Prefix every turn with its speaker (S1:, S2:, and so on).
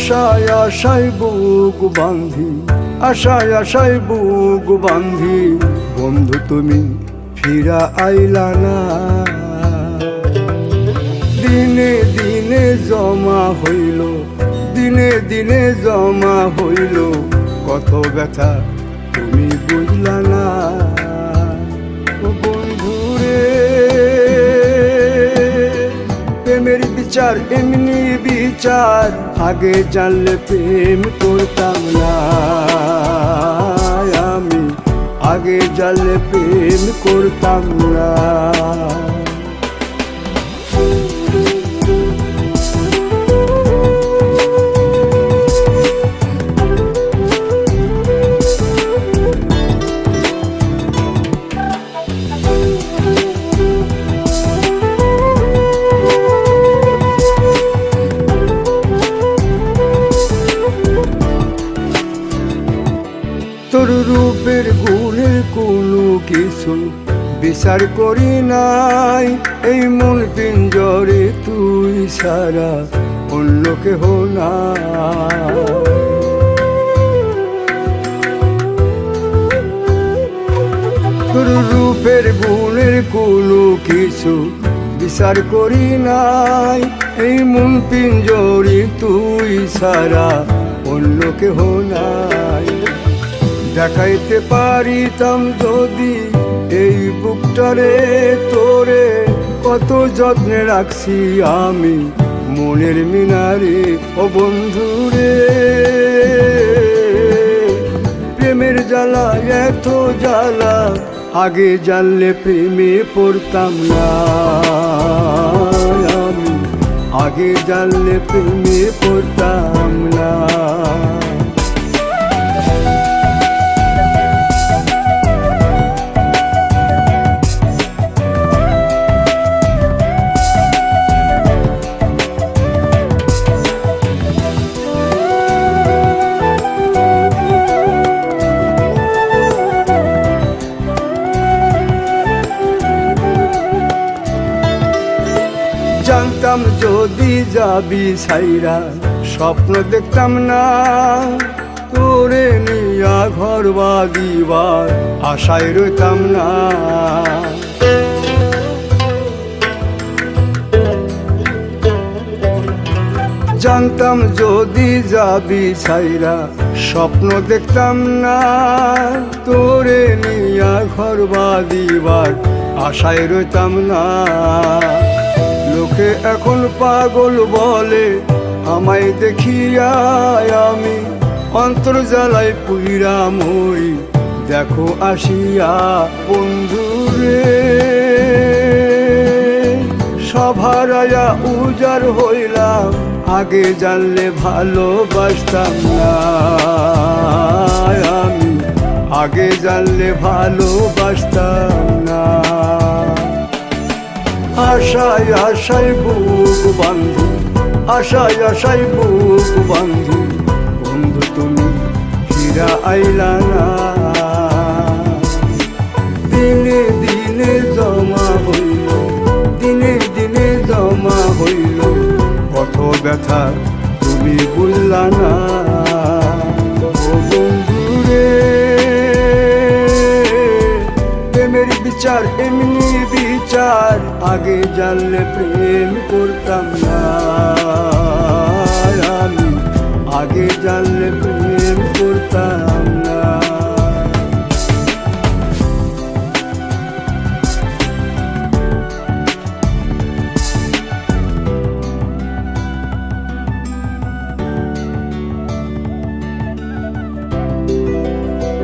S1: আশায় আশায় বুক বান্ধি আশায় আশায় বুক বান্ধি বন্ধু তুমি ফিরা আইলা না। দিনে দিনে জমা হইল, দিনে দিনে জমা হইল, কত ব্যথা তুমি বুঝলা বিচার এমনি বিচার। আগে জানলে প্রেম করতাম না। আমি আগে জানলে প্রেম করতাম না। রূপের গুণের কোনো কিছু বিচার করি নাই। এই মন পিঞ্জরে তুই সারা অন্য কেহ না রূপের গুণের কোনো কিছু বিচার করি নাই। এই মন পিঞ্জরি তুই সারা অন্য কেহ নাই। দেখাইতে পারিতাম যদি এই বুকটারে তোরে। কত যত্নে রাখছি আমি মনের মিনারে, ও বন্ধুরে। প্রেমের জ্বালা, এত জ্বালা, আগে জানলে প্রেমে পড়তাম না। আমি আগে জানলে প্রেমে পড়তাম না। জানতাম যদি যাবি সাইরা স্বপ্ন দেখতাম না। তোরে নিয়া ঘর বাদিবার আশায় রইতাম না। জানতাম যদি যাবি সাইরা স্বপ্ন দেখতাম না। তোরে নিয়া ঘর বাদিবার আশায় রইতাম না। লোকে এখন পাগল বলে, আমায় দেখিয়া আমি অন্তর পুইরা মরি দেখো আসিয়া বন্ধুরে, সভারায়া উজার হইলাম, আগে জানলে ভালোবাসতাম না। আমি আগে জানলে ভালোবাসতাম আশায় আশায় বুক বান্ধু আশায় আশায় বুক বান্ধু বন্ধু, তুমি ফিরা আইলা না। দিনে দিনে জমা হইল, দিনে দিনে জমা হইল। কত ব্যথা তুমি বললা না। বিচার এমনি বিচার। আগে জানলে প্রেম করতাম না। আমি আগে জানলে প্রেম করতাম